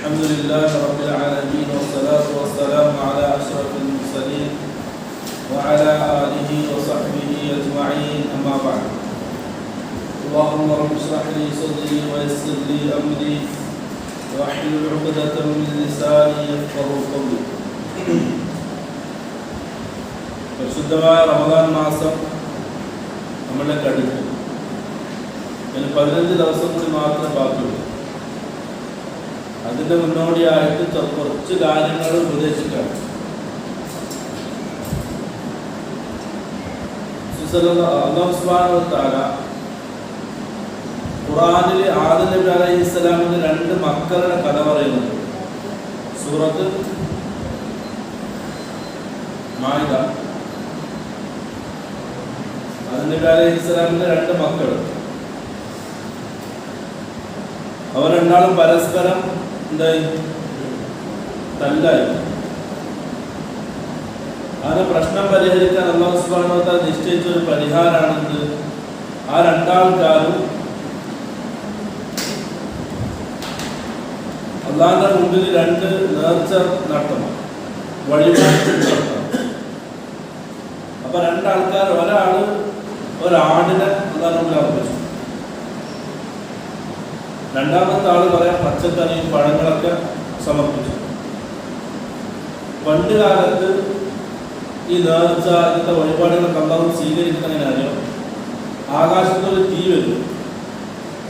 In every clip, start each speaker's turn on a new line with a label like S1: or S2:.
S1: الحمد لله رب العالمين والصلاة والسلام على أشرف المرسلين وعلى آله وصحبه أجمعين أما بعد اللهم رب اشرح لي صدري ويسر لي أمري واحلل عقدة من لساني يفقه قولي പരിശുദ്ധമായ റമദാൻ മാസം നമ്മളുടെ കടുത്തു ഇനി പതിനഞ്ച് ദിവസം കൂടി മാത്രമേ ബാക്കിയുള്ളൂ അതിന്റെ മുന്നോടിയായിട്ട് കുറച്ച് കാര്യങ്ങൾ ഉപദേശിക്കാം അള്ളാഹുസ്ബാന ഖുറാനിൽ ആദം അലൈഹി ഇസ്ലാമിന്റെ രണ്ട് മക്കളുടെ കഥ പറയുന്നുണ്ട്. സൂറത്ത് മായിത ആദം അലൈഹി ഇസ്ലാമിന്റെ രണ്ട് മക്കൾ അവർ രണ്ടാളും പരസ്പരം എന്തായി? തല്ലായി. അങ്ങനെ പ്രശ്നം പരിഹരിക്കാൻ അള്ളാഹു സുബാനോത്ത നിശ്ചയിച്ച ഒരു പരിഹാരമാണെന്ന് ആ രണ്ടാൾക്കാരും അള്ളാഹിന്റെ മുമ്പിൽ രണ്ട് നേർച്ച നടത്തണം. വഴിപാട് നടത്തണം. അപ്പൊ രണ്ടാൾക്കാർ ഒരാൾ ഒരാടിനെ അള്ളാഹിന്റെ മുമ്പിൽ അർപ്പിച്ചു രണ്ടാമത്തെ ആൾ പറയാം പച്ചക്കറിയും പഴങ്ങളൊക്കെ സമർപ്പിച്ചു. പണ്ട് കാലത്ത് ഈ നേർച്ച ഇന്നത്തെ വഴിപാടുകളൊക്കെ അള്ളാഹു സ്വീകരിക്കുന്ന അറിയാം. ആകാശത്ത് ഒരു തീ വരും.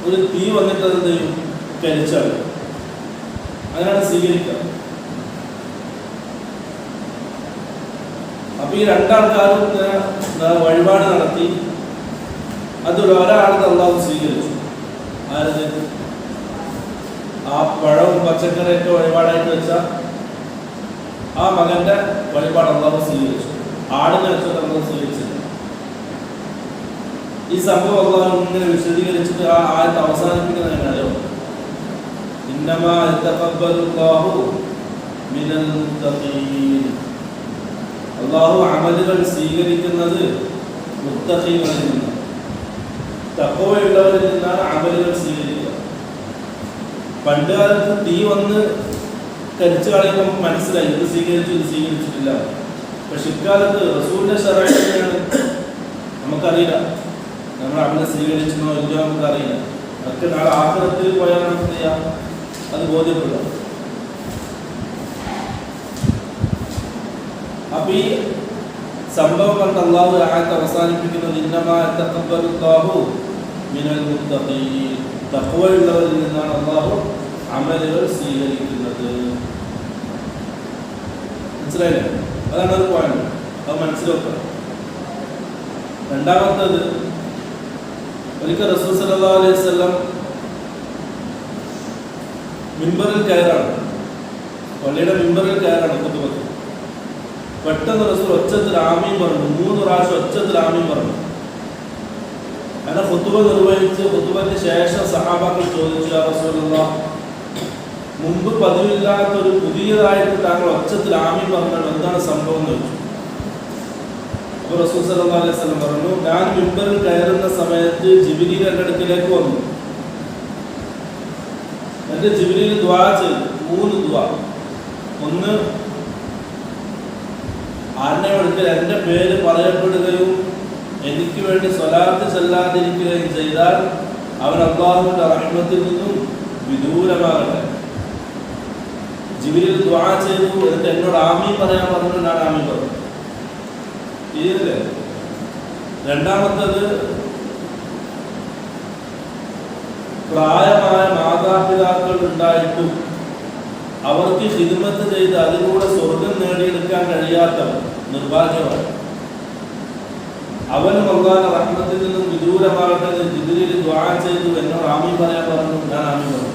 S1: ഒരു തീ വന്നിട്ട് അത് എന്ത് ചെയ്യും? കരിച്ചാൽ അതിനാണ് സ്വീകരിക്കുക. അപ്പൊ ഈ രണ്ടാൾക്കാരും വഴിപാട് നടത്തി. അതിൽ ഒരാളത് അള്ളാഹു സ്വീകരിച്ചു. ആരത്? ആ പഴവും പച്ചക്കറിയൊക്കെ വഴിപാടായിട്ട് വെച്ച ആ മകന്റെ വഴിപാട് അള്ളാഹു സ്വീകരിച്ചു. ആടിനെ വെച്ചത് അള്ളാഹു സ്വീകരിച്ചില്ല. ഈ സംഭവം അള്ളാഹു ഇങ്ങനെ വിശദീകരിച്ചിട്ട് ആ ആയത്ത് അവസാനിപ്പിക്കുന്നത് എങ്ങനെയോ അള്ളാഹു അമലുകൾ സ്വീകരിക്കുന്നത് മുത്തഖീങ്ങളിൽ നിന്ന് തക്കവയുള്ളവരിൽ നിന്നാണ് അമലുകൾ സ്വീകരിക്കുക പണ്ട് കാലത്ത് തീ വന്ന് കരിച്ചു കളയുമ്പോൾ മനസ്സിലായി ഇത് സ്വീകരിച്ചു ഇത് സ്വീകരിച്ചിട്ടില്ല. പക്ഷെ ഇക്കാലത്ത് റസൂലിന്റെ ശരണയാണ് നമുക്കറിയില്ല. നമ്മൾ അവിടെ സ്വീകരിച്ചോ ഇല്ലയോ നമുക്കറിയില്ല. അതൊക്കെ നാളെ ആഗ്രഹത്തിൽ പോയാൽ നമുക്ക് ചെയ്യാം? അത് ബോധ്യപ്പെടുക അപ്പൊ ഈ സംഭവം കണ്ട് അള്ളാഹു ആയത്ത് അവസാനിപ്പിക്കുന്നത് ഇന്നമാ തഖബ്ബലുല്ലാഹു മിനൽ മുത്തഖീൻ. തഖ്വയുള്ളവരിൽ നിന്നാണ് അള്ളാഹു അമലുകൾ സ്വീകരിക്കുന്നത്. മനസ്സിലായില്ലേ? അതാണ് ഒരു പോയിന്റ് അത് മനസ്സിലാക്കുക രണ്ടാമത്തത് ഒരിക്കൽ റസൂൽ സല്ലല്ലാഹു അലൈഹി വസല്ലം മിമ്പറിൽ കയറാണ്. പള്ളിയുടെ മിമ്പറിൽ കയറാണ് കുത്തുപത്ത് പെട്ടെന്ന് റസൂൽ ഒച്ചത്തിൽ ആമീൻ പറഞ്ഞു. മൂന്ന് പ്രാവശ്യം ഒച്ചത്തിൽ ആമീൻ പറഞ്ഞു. അങ്ങനെ ഹുത്തുബ നിർവഹിച്ച് ഹുത്തുബയ്ക്ക് ശേഷം സഹാബാക്കൾ ചോദിച്ചു "യാ മുമ്പ് മുമ്പ് പതിവില്ലാത്തൊരു പുതിയതായിട്ട് താങ്കൾ ഒച്ചത്തിൽ ആമി പറഞ്ഞാൽ എന്താണ് സംഭവം എന്ന് ചോദിച്ചു. അപ്പോൾ റസൂൽ അലൈഹി സ്വലം പറഞ്ഞു ഞാൻ മിമ്പറിൽ കയറുന്ന സമയത്ത് ജിബിലി എന്റെ അടുക്കിലേക്ക് വന്നു. എന്റെ ജിബിലിയിൽ ദ്വാ ചെയ്തു. മൂന്ന് ദ്വാ. ഒന്ന് ആരുടെ അടുക്കൽ എന്റെ പേര് പറയപ്പെടുകയും എനിക്ക് വേണ്ടി സ്വലാത്ത് ചെല്ലാതിരിക്കുകയും ചെയ്താൽ അവൻ അള്ളാഹുവിന്റെ റഹ്മത്തിൽ നിന്നും വിദൂരമാകട്ടെ. ജീവിതത്തിൽ ദ്വാ ചെയ്തു എന്നിട്ട് എന്നോട് ആമീൻ പറയാൻ പറഞ്ഞുകൊണ്ടാണ് ആമി പറഞ്ഞത്? രണ്ടാമത്തത് പ്രായമായ മാതാപിതാക്കൾ ഉണ്ടായിട്ടും അവർക്ക് ഹിദ്മത്ത് ചെയ്ത് അതിലൂടെ സ്വർഗം നേടിയെടുക്കാൻ കഴിയാത്തവർ നിർഭാഗ്യമാണ് അവനും അള്ളാഹ് റഹ്മത്തിൽ നിന്നും വിദൂരമാകട്ടെ ജിബിരിയിൽ ദ്വാ ചെയ്തു എന്നോട് ആമീൻ പറയാൻ പറഞ്ഞു. ഞാൻ ആമീൻ പറഞ്ഞു.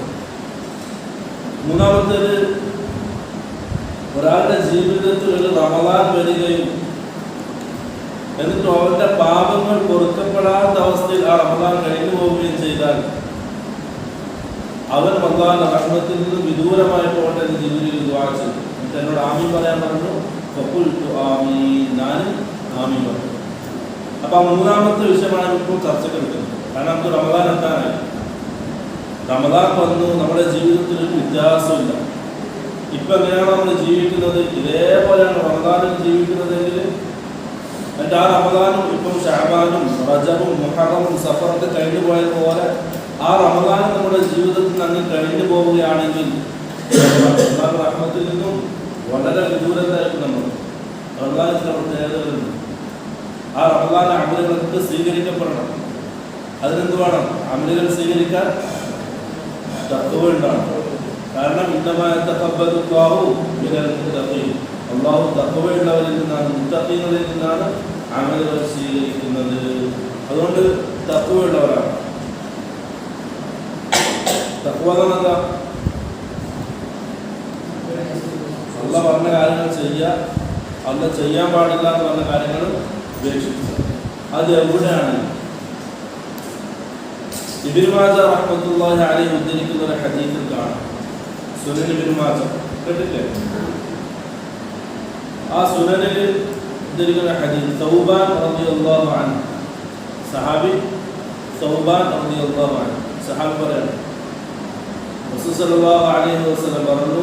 S1: മൂന്നാമത്തേത് ഒരാളുടെ ജീവിതത്തിൽ ഒരു റമദാൻ വരികയും എന്നിട്ട് അവന്റെ പാപങ്ങൾ പൊരുത്തപ്പെടാത്ത അവസ്ഥയിൽ ആ റമദാൻ കഴിഞ്ഞു പോവുകയും ചെയ്താൽ അവൻ അള്ളാഹിന്റെ റഹ്മത്തിൽ നിന്ന് വിദൂരമായി പോകട്ടെ എന്ന് ദ്വാ ചെയ്തു. എന്നിട്ട് എന്നോട് ആമീൻ പറയാൻ പറഞ്ഞു. ഫഖുൽതു ആമീൻ. ഞാൻ ആമീൻ പറഞ്ഞു. അപ്പൊ ആ മൂന്നാമത്തെ വിഷയമാണ് ഇപ്പോൾ ചർച്ചയ്ക്ക് എടുക്കുന്നത് കാരണം നമുക്ക് റമദാൻ എത്താനായി. റമദാൻ വന്നു നമ്മുടെ ജീവിതത്തിൽ ഒരു വ്യത്യാസമില്ല. ഇപ്പൊ എങ്ങനെയാണ് നമ്മൾ ജീവിക്കുന്നത്? ഇതേപോലെയാണ് റമദാനിൽ ജീവിക്കുന്നതെങ്കിൽ എന്റെ ആ റമദാനും ഇപ്പം ഷാബാനും റജബും മുഹറമും സഫറൊക്കെ കഴിഞ്ഞു പോയതുപോലെ ആ റമദാൻ നമ്മുടെ ജീവിതത്തിൽ അങ്ങ് കഴിഞ്ഞു പോവുകയാണെങ്കിൽ റഹ്മത്തിൽ നിന്നും വളരെ വിദൂരത്തായിരിക്കും നമ്മൾ റമദാനിൽ ചില പ്രത്യേകതകളുണ്ട് ആ റമദാൻ അമലുകൾക്ക് സ്വീകരിക്കപ്പെടണം. അതിനെന്ത് വേണം അമലുകൾ സ്വീകരിക്കാൻ തത്വ ഉണ്ടാണ് കാരണം മുത്തഖീൻ. അള്ളാഹു തക്കവയുള്ളവരിൽ നിന്നാണ് മുത്തഖീങ്ങളിൽ നിന്നാണ് അമലുകൾ സ്വീകരിക്കുന്നത്. അതുകൊണ്ട് തക്കവയുള്ളവരാണ് തക്വ എന്ന് എന്താ അല്ല പറഞ്ഞ കാര്യങ്ങൾ ചെയ്യുക അല്ല ചെയ്യാൻ പാടില്ല എന്ന് പറഞ്ഞ കാര്യങ്ങൾ ഉപേക്ഷിക്കുക അത് എവിടെയാണ് ഇബിനുമാജ റഹ്മത്തുള്ളാഹി അലൈഹി ഉദ്ധരിക്കുന്ന ഒരു ഹദീസിൽ കാണാം സുനൻ ഇബിനുമാജ കേട്ടില്ലേ ആ സുനനിൽ ഉദ്ധരിക്കുന്ന ഹദീസ് സൗബാൻ റളിയല്ലാഹു അൻഹു സഹാബി സൗബാൻ റളിയല്ലാഹു അൻഹു സഹാബി പറയാണ് റസൂൽ സല്ലല്ലാഹു അലൈഹി വസല്ലം പറഞ്ഞു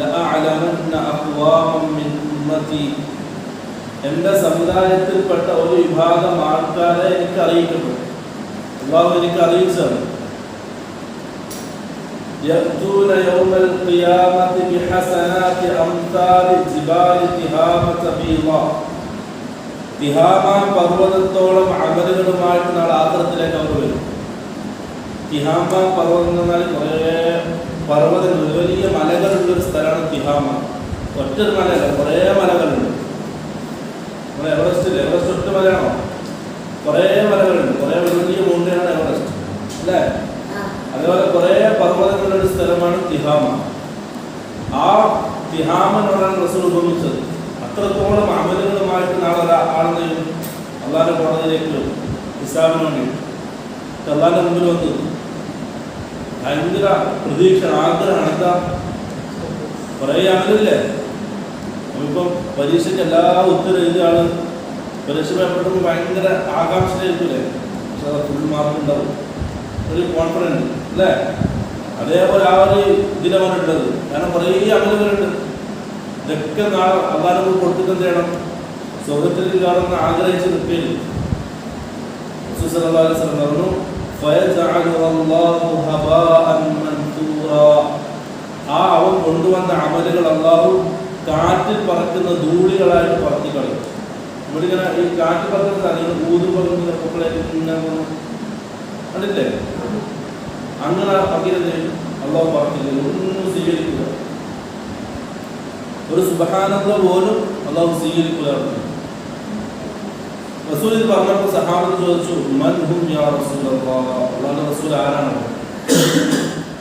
S1: ലഅഅലമന്ന അഖ്വാമൻ മിൻ ഉമ്മത്തി എൻ്റെ സമുദായത്തിൽപ്പെട്ട ഒരു വിഭാഗം ആൾക്കാരെ എനിക്ക് അറിയിക്കപ്പെട്ടു അള്ളാഹു എനിക്ക് അറിയിച്ചത് يأتون يوم القيامة بحسنات أمثال جبال تهامة بيضاء തിഹാമ പർവ്വതത്തോളം അമലുകളുമായിട്ട് നാളെ ആഗ്രഹത്തിലേക്ക് അവർ വരും തിഹാമ പർവ്വതം എന്ന് പറഞ്ഞാൽ കുറേ പർവ്വതങ്ങൾ വലിയ മലകളുള്ള ഒരു സ്ഥലമാണ് തിഹാമ ഒറ്റൊരു മലയല്ല കുറേ മലകളുണ്ട് നമ്മുടെ എവറസ്റ്റിൽ എവറസ്റ്റ് ഒറ്റ മലയാണോ? കുറേ മലകളുണ്ട്. കുറേ വലിയ മൗണ്ടനാണ് എവറസ്റ്റ് അല്ലേ? അതുപോലെ കുറേ പർവതങ്ങളുടെ ഒരു സ്ഥലമാണ് തിഹാമ. ആ തിഹാമനോടാണ് റസൂൾ ഉപമിച്ചത് അത്രത്തോളം അമലുകളുമായിട്ട് നാളെ ആളുകൾ അള്ളാന്റെ കോടതിയിലേക്ക് ഹിസാബിന് വേണ്ടി അള്ളാന്റെ മുമ്പിൽ വന്നു. ഭയങ്കര പ്രതീക്ഷ ആഗ്രഹം എന്താ കുറേ അമലില്ലേ? നമ്മളിപ്പം പരീക്ഷയ്ക്ക് എല്ലാ ഉത്തരം എഴുതിയാണ്. പരീക്ഷ പേപ്പറിന് ഭയങ്കര ആകാംക്ഷയായിരിക്കില്ലേ പക്ഷെ അത് ഫുൾ മാർക്ക് ഉണ്ടാവും. ഒരു കോൺഫിഡൻസ് അല്ലേ? അതേപോലെ ആ ഒരു ഇതിനെ പറഞ്ഞിട്ടുള്ളത് കാരണം കുറേ അമലുകളുണ്ട്. ഇതൊക്കെ നാളെ അള്ളാഹ് കൊടുത്തിട്ട് ചെയ്യണം. സ്വർഗത്തിൽ കാണുന്ന ആഗ്രഹിച്ച് നിൽക്കുകയില്ല ആ അവൻ കൊണ്ടുവന്ന അമലുകൾ അള്ളാഹു കാറ്റിൽ പറക്കുന്ന ധൂളികളായിട്ട് പറത്തി കളയും. ഇവിടെ ഈ കാറ്റിൽ പറക്കുന്ന സാധനങ്ങൾ ഊതു പറക്കുന്ന പൂക്കളെ ഇങ്ങനെ കണ്ടില്ലേ? അങ്ങനെ പകിരത് അള്ളാഹു പറഞ്ഞില്ല ഒന്നും സ്വീകരിക്കുക ഒരു സുബഹാനന്ദ പോലും അള്ളാഹു സ്വീകരിക്കുക റസൂൽ ഇത് പറഞ്ഞപ്പോൾ സഹാബത്ത് ചോദിച്ചു മൻ ഹും യാ റസൂലല്ലാഹ് അള്ളാഹുവിന്റെ റസൂൽ ആരാണ്?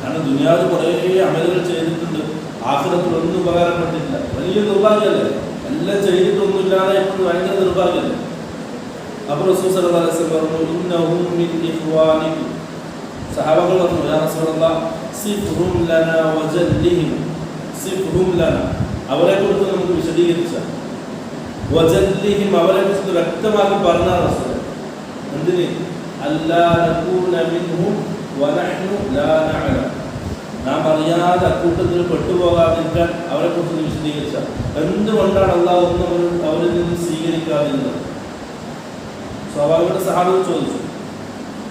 S1: കാരണം ദുനിയാവ് കുറേ അമലുകൾ ചെയ്തിട്ടുണ്ട്. ആഖിറത്തിൽ ഒന്നും ഉപകാരപ്പെട്ടില്ല. വലിയ നിർഭാഗ്യമല്ലേ? എല്ലാം ചെയ്തിട്ടൊന്നുമില്ലാതെ ഇപ്പോൾ ഭയങ്കര നിർഭാഗ്യമല്ലേ? അപ്പോൾ റസൂൽ സല്ലല്ലാഹു മിൻ ഇഖ്വാനിക്കും. സഹാബകൾ പറഞ്ഞു യാ റസൂലല്ലാഹ് ലനാ വജല്ലിഹിം സിഫ്ഹും ലനാ. അവരെ കുറിച്ച് നമുക്ക് വിശദീകരിച്ച വജല്ലിഹിം അവരെ കുറിച്ച് വ്യക്തമാക്കി പറഞ്ഞ റസൂൽ എന്തിന്? അല്ലാ നകൂന മിൻഹും വനഹ്നു ലാ നഅലം. നാം അറിയാതെ അക്കൂട്ടത്തിൽ പെട്ടുപോകാതിരിക്കാൻ അവരെ കുറിച്ച് വിശദീകരിച്ച. എന്തുകൊണ്ടാണ് അള്ളാഹ് ഒന്നും അവരിൽ നിന്ന് സ്വീകരിക്കാതിരുന്നത്? സ്വാഭാവിക സഹാബികൾ ചോദിച്ചു.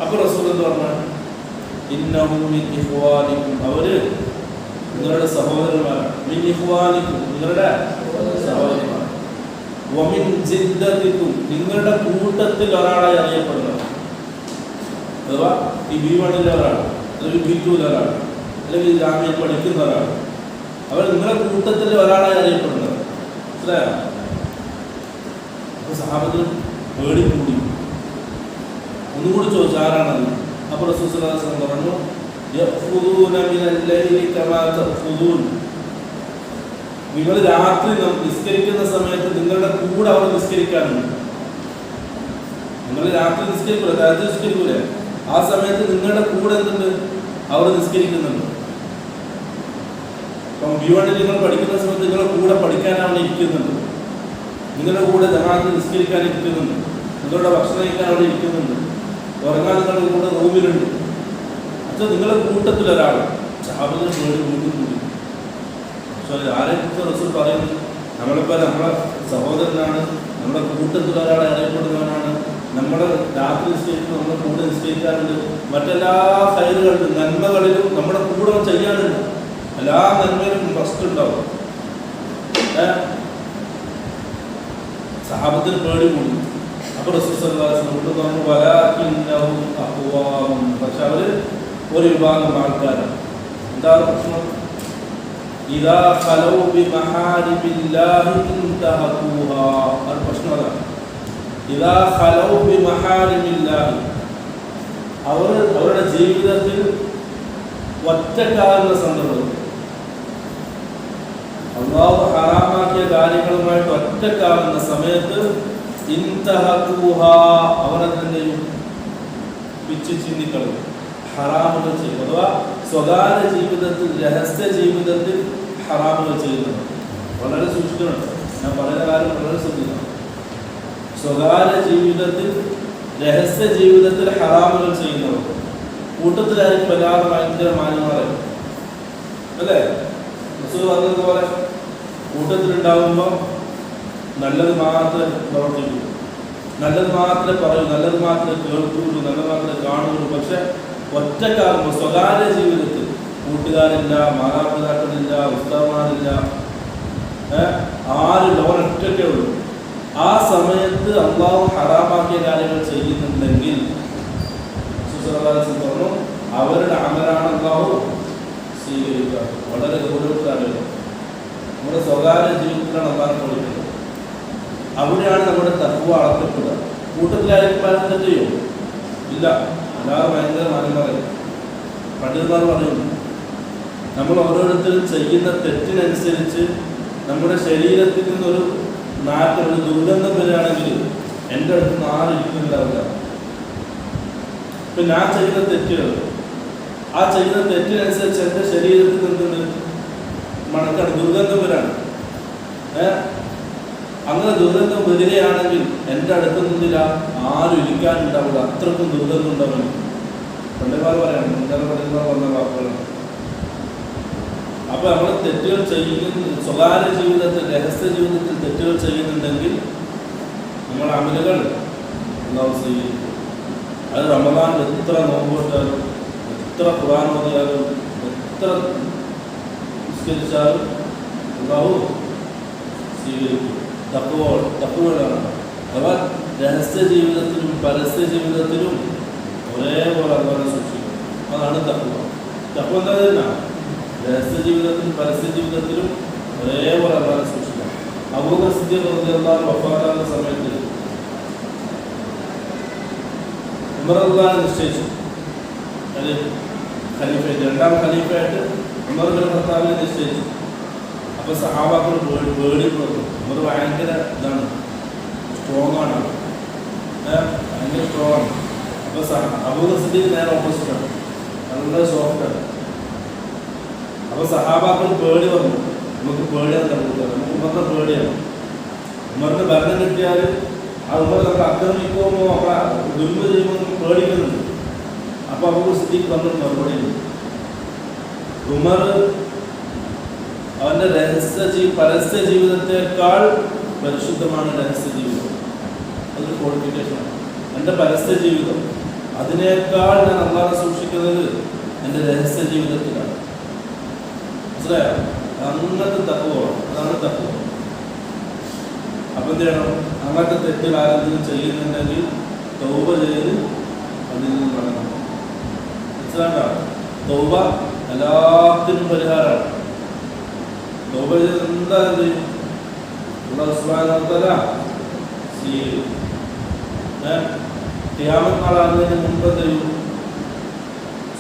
S1: അപ്പോൾ റസൂൽ എന്ന് പറഞ്ഞാൽ ഇന്നഹുവാനിക്കും അവർ നിങ്ങളുടെ സഹോദരന്മാരാണ്. മിൻ നിങ്ങളുടെ സഹോദരന്മാർ വമിൻ നിങ്ങളുടെ കൂട്ടത്തിൽ ഒരാളായി അറിയപ്പെടുന്നത് അഥവാ ഈ ബി വണ്ണിലെ ഒരാൾ അല്ലെങ്കിൽ ബി ഒരാൾ. അല്ലെങ്കിൽ ഈ പഠിക്കുന്നവരാണ്. അവർ നിങ്ങളുടെ കൂട്ടത്തിൽ ഒരാളായി അറിയപ്പെടുന്നത്. മനസ്സിലായോ? അപ്പോൾ സഹാബത്തിൽ പേടി കൂടി ഒന്നുകൂടി ചോദിച്ചു ആരാണെന്ന് അപ്പോൾ പറഞ്ഞു നിങ്ങൾ രാത്രി നിസ്കരിക്കുന്ന സമയത്ത് നിങ്ങളുടെ കൂടെ അവർ നിസ്കരിക്കാറുണ്ട് നിങ്ങൾ രാത്രി നിസ്കരിക്കൂല രാത്രി നിസ്കരിക്കൂലേ. ആ സമയത്ത് നിങ്ങളുടെ കൂടെ എന്തുണ്ട്? അവർ നിസ്കരിക്കുന്നുണ്ട്. ഇപ്പം ബി വണ്ണിൽ നിങ്ങൾ പഠിക്കുന്ന സമയത്ത് നിങ്ങളുടെ കൂടെ പഠിക്കാനാണ് ഇരിക്കുന്നുണ്ട് നിങ്ങളുടെ കൂടെ ജമാഅത്ത് നിസ്കരിക്കാൻ ഇരിക്കുന്നുണ്ട്. നിങ്ങളുടെ ഭക്ഷണം കഴിക്കാൻ ഇരിക്കുന്നുണ്ട്. ഉറങ്ങാൻ നിങ്ങളുടെ കൂടെ റൂമിലുണ്ട്. അച്ഛൻ നിങ്ങളുടെ കൂട്ടത്തിൽ ഒരാൾ. സഹാബത്തിന് പേടി വീണ്ടും പക്ഷേ ആരെക്കുറിച്ച് റസൂൽ പറയുന്നു? നമ്മളിപ്പോൾ നമ്മളെ സഹോദരനാണ്. നമ്മുടെ കൂട്ടത്തിൽ ഒരാളെ അറിയപ്പെടുന്നവനാണ്. നമ്മുടെ രാത്രി നിശ്ചയിക്കുന്നു നമ്മുടെ കൂടെ നിശ്ചയിക്കാറുണ്ട് മറ്റെല്ലാ സൈഡുകളിലും നന്മകളിലും നമ്മുടെ കൂടെ അവൻ ചെയ്യാനുണ്ട് എല്ലാ നന്മയിലും ഫസ്റ്റ് ഉണ്ടാവും? സഹാബത്തിന് പേടി കൂടി. അപ്പൊ റസൂൽ വലാക്കിന്നഹും അഖ്വാമും. പക്ഷെ അവർ ഒരു വിഭാഗം ആൾക്കാരാണ്. എന്താ പ്രശ്നം? ഇതാ ഇൻതഹഖൂഹാ അത് പ്രശ്നം അതാണ്. ഇതാ ബിമഹാരിമില്ലാഹി അവർ അവരുടെ ജീവിതത്തിൽ ഒറ്റക്കാകുന്ന സന്ദർഭത്തിൽ അള്ളാഹു ഹറാമാക്കിയ കാര്യങ്ങളുമായിട്ട് ഒറ്റക്കാവുന്ന സമയത്ത് ഇൻതഹഖൂഹ അവരെന്തെയും പിച്ചു ചിന്തിക്കളയും ഹറാമുകൾ ചെയ്യും. അഥവാ സ്വകാര്യ ജീവിതത്തിൽ രഹസ്യ ജീവിതത്തിൽ ഹറാമുകൾ ചെയ്യുന്നത്. വളരെ സൂക്ഷിക്കണം ഞാൻ പറയുന്ന കാര്യം വളരെ ശ്രദ്ധിക്കണം. സ്വകാര്യ ജീവിതത്തിൽ രഹസ്യ ജീവിതത്തിൽ ഹറാമുകൾ ചെയ്യുന്നവർ. കൂട്ടത്തിലായിരിക്കും എല്ലാവരും ഭയങ്കര മാന്യമാരെ അല്ലേ? പറഞ്ഞതുപോലെ കൂട്ടത്തിലുണ്ടാകുമ്പോൾ നല്ലത് മാത്രമേ പ്രവർത്തിക്കൂ. നല്ലത് മാത്രമേ പറയൂ നല്ലത് മാത്രമേ കേൾക്കുള്ളൂ നല്ലത് മാത്രമേ കാണുള്ളൂ പക്ഷെ ഒറ്റക്കാകുമ്പോൾ സ്വകാര്യ ജീവിതത്തിൽ കൂട്ടുകാരില്ല മാതാപിതാക്കളില്ല ഉസ്താവന്മാരില്ല ആര് ലോൺ ഒറ്റയ്ക്കേ ഉള്ളൂ. ആ സമയത്ത് അള്ളാഹു ഹറാമാക്കിയ കാര്യങ്ങൾ ചെയ്യുന്നുണ്ടെങ്കിൽ പറഞ്ഞു അവരുടെ അമലാണ് അള്ളാഹു സ്വീകരിക്കുക. വളരെ ഗൗരവത്തിലാണ് നമ്മുടെ സ്വകാര്യ ജീവിതത്തിലാണ് അള്ളാഹ് കൊടുക്കുന്നത് അവിടെയാണ് നമ്മുടെ തത്വ അളക്കപ്പെടുക കൂട്ടത്തിലായിരിക്കും ചെയ്യും? ഇല്ല. അല്ലാതെ ഭയങ്കര മാന്യമാരെ പണ്ഡിതന്മാർ പറയുന്നു നമ്മൾ ഓരോരുത്തരും ചെയ്യുന്ന തെറ്റിനനുസരിച്ച് നമ്മുടെ ശരീരത്തിൽ നിന്നൊരു നാറ്റം ഒരു ദുർഗന്ധം വരികയാണെങ്കിൽ എന്റെ അടുത്ത് നാല് ഇരിക്കുന്നുണ്ടാവില്ല ഇപ്പൊ ഞാൻ ചെയ്യുന്ന തെറ്റുകൾ ആ ചെയ്യുന്ന തെറ്റിനനുസരിച്ച് എന്റെ ശരീരത്തിൽ നിന്നുണ്ട് മണക്കാണ് ദുർഗന്ധം വരാണ് അങ്ങനെ ദുർഗന്ധം വരികയാണെങ്കിൽ എന്റെ അടുത്ത് നിന്നില്ല. ആരും ഇരിക്കാനുണ്ടാവില്ല അത്രക്കും ദുർഗന്ധം ഉണ്ടാവില്ല പണ്ടേമാർ പറയാണ് മുൻകാല പണ്ഡിതന്മാർ പറഞ്ഞ വാക്കുകളാണ് അപ്പൊ നമ്മൾ തെറ്റുകൾ ചെയ്യുന്ന സ്വകാര്യ ജീവിതത്തിൽ രഹസ്യ ജീവിതത്തിൽ തെറ്റുകൾ ചെയ്യുന്നുണ്ടെങ്കിൽ നമ്മുടെ അമലുകൾ സ്വീകരിക്കും അത് റമദാൻ എത്ര നോമ്പോട്ടാലും എത്ര ഖുറാൻ ഓതിയാലും എത്ര നിസ്കരിച്ചാലും അള്ളാഹു സ്വീകരിക്കും തക്കുവ തക്കുവകളാണ് അഥവാ രഹസ്യ ജീവിതത്തിലും പരസ്യ ജീവിതത്തിലും ഒരേപോലെ അതുപോലെ സൂക്ഷിക്കും അതാണ് തക്കുവ തക്കുവ എന്താ തന്നെ രഹസ്യ ജീവിതത്തിലും പരസ്യ ജീവിതത്തിലും ഒരേപോലെ അതുപോലെ സൂക്ഷിക്കണം അബൂബക്കർ സിദ്ദീഖ് റളിയല്ലാഹു വഫാത്താകുന്ന സമയത്ത് ഉമർ അള്ളാഹ് നിശ്ചയിച്ചു അത് ഖലീഫയായിട്ട് രണ്ടാം ഖലീഫയായിട്ട് ഉമർ ഭർത്താവിനെ നിശ്ചയിച്ചു. അപ്പൊ സഹാബാക്കൾ പേടി പേടിപ്പെടുന്നു ഉമർ ഭയങ്കര ഇതാണ്. സ്ട്രോങ് ആണ്. ഭയങ്കര സ്ട്രോങ് ആണ്. അപ്പൊ അബൂബക്കർ നേരെ ഓപ്പോസിറ്റ് ആണ്. വളരെ സോഫ്റ്റ് ആണ്. അപ്പൊ സഹാബാക്കൾ പേടി വന്നു. നമുക്ക് പേടിയാണ് നമുക്ക് ഉമറിന്റെ പേടിയാണ്. ഉമറിന്റെ ഭരണം കിട്ടിയാൽ ആ ഉമർ നമ്മൾ ആക്രമിക്കുമോ നമ്മളെ ദുർമ ചെയ്യുമോ പേടിക്കുന്നുണ്ട്. അപ്പൊ അബൂ വന്നിട്ട് മറുപടി മറുപടി ഉമർ അവന്റെ രഹസ്യ ജീ പരസ്യ ജീവിതത്തെക്കാൾ പരിശുദ്ധമാണ് രഹസ്യ ജീവിതം അതൊരു ക്വാളിഫിക്കേഷനാണ് എന്റെ പരസ്യ ജീവിതം അതിനേക്കാൾ ഞാൻ അള്ളാഹെ സൂക്ഷിക്കുന്നത് എന്റെ രഹസ്യ ജീവിതത്തിലാണ് മനസ്സിലായോ? അങ്ങനത്തെ തത്വമാണ് അതാണ് തത്വം. അപ്പൊ എന്ത് അങ്ങനത്തെ തെറ്റുകൾ ആരെങ്കിലും ചെയ്യുന്നുണ്ടെങ്കിൽ തൗബ ചെയ്ത് അതിൽ നിന്ന് മടങ്ങണം. മനസ്സിലാക്കാം തൗബ എല്ലാത്തിനും പരിഹാരമാണ്. തോപ എന്താ തആല സ്വീകരിക്കും മുമ്പ് ചെയ്യും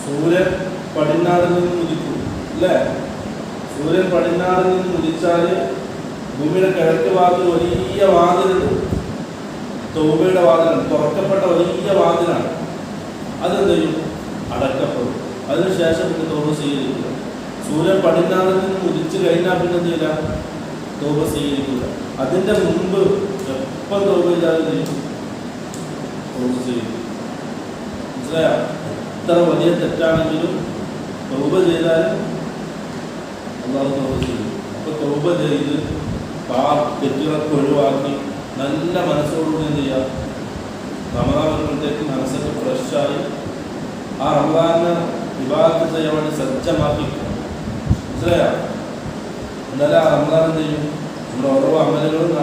S1: സൂര്യൻ പടിഞ്ഞാറിൽ നിന്ന് ഉദിക്കും അല്ലേ? സൂര്യൻ പടിഞ്ഞാറിൽ നിന്ന് ഉദിച്ചാൽ ഭൂമിയുടെ കിഴക്ക് ഭാഗത്ത് വലിയ വാതിലുണ്ട്. തൗബയുടെ വാതിലാണ് തുറക്കപ്പെട്ട വലിയ വാതിലാണ്. അതെന്ത് അടക്കപ്പെടും അതിനുശേഷം നമുക്ക് തോപ സ്വീകരിക്കുക സൂര്യൻ പടിഞ്ഞാറിൽ നിന്ന് ഉദിച്ചു കഴിഞ്ഞാൽ പിന്നെ എന്ത് ചെയ്യില്ല? തോപ സ്വീകരിക്കുക അതിന്റെ മുമ്പ് എപ്പം തോപ ചെയ്യും? തോപ സ്വീകരിക്കും മനസ്സിലായോ? എത്ര വലിയ തെറ്റാണെങ്കിലും തൗബ ചെയ്താലും അള്ളാഹു തൗബ ചെയ്യും. അപ്പോൾ തൗബ ചെയ്ത് ആ തെറ്റുകളൊക്കെ ഒഴിവാക്കി നല്ല മനസ്സോടുകൂടി എന്ത് ചെയ്യുക റമദാൻ വരുമ്പോഴത്തേക്ക് മനസ്സൊക്കെ ഫ്രഷായി ആ റമദാനെ വിവാഹത്തിൽ ചെയ്യാൻ വേണ്ടി സജ്ജമാക്കി. മനസ്സിലായോ? എന്നാലേ ആ റമദാൻ എന്ത് ചെയ്യും? നമ്മുടെ ഓരോ അമലുകളും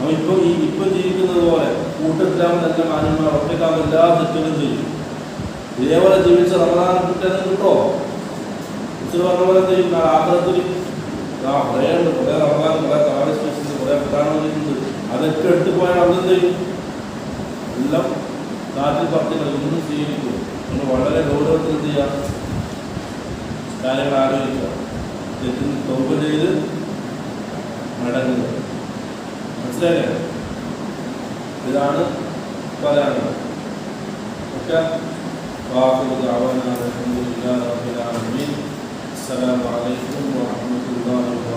S1: അവൻ ഇപ്പം ഈ ഇപ്പം ജീവിക്കുന്നത് പോലെ കൂട്ടത്തിലാവുന്ന എല്ലാ മാന്യന്മാർ ഒറ്റക്കാവുന്ന എല്ലാ തെറ്റുകളും ചെയ്യും. ഇതേപോലെ ജീവിച്ച റമദാൻ കിട്ടുന്നത് കിട്ടോ? മുസ്ലിം പറഞ്ഞ പോലെ എന്ത് ചെയ്യും? നാളെ ആഗ്രഹത്തിൽ ആ കുറേ ഉണ്ട്. റമദാൻ പ്രധാനമന്ത്രിയുണ്ട് അതൊക്കെ എടുത്തു പോയാൽ അവിടെ എന്ത് ചെയ്യും? എല്ലാം നാട്ടിൽ പറഞ്ഞു ഒന്നും സ്വീകരിക്കും. നമ്മൾ വളരെ ഗൗരവത്തിൽ എന്ത് ചെയ്യാം? കാര്യങ്ങൾ ആലോചിക്കുക. തെറ്റിന് തോപ്പ് ചെയ്ത് മടങ്ങുക. മനസ്സിലായില്ലേ? ഇതാണ് പറയാനുള്ളത്. അവനാണ് അലഹമുല്ലാ റബ്ബിൽ ആലമീൻ. അസ്സലാമു അലൈക്കും വറഹ്മത്തുള്ളാഹി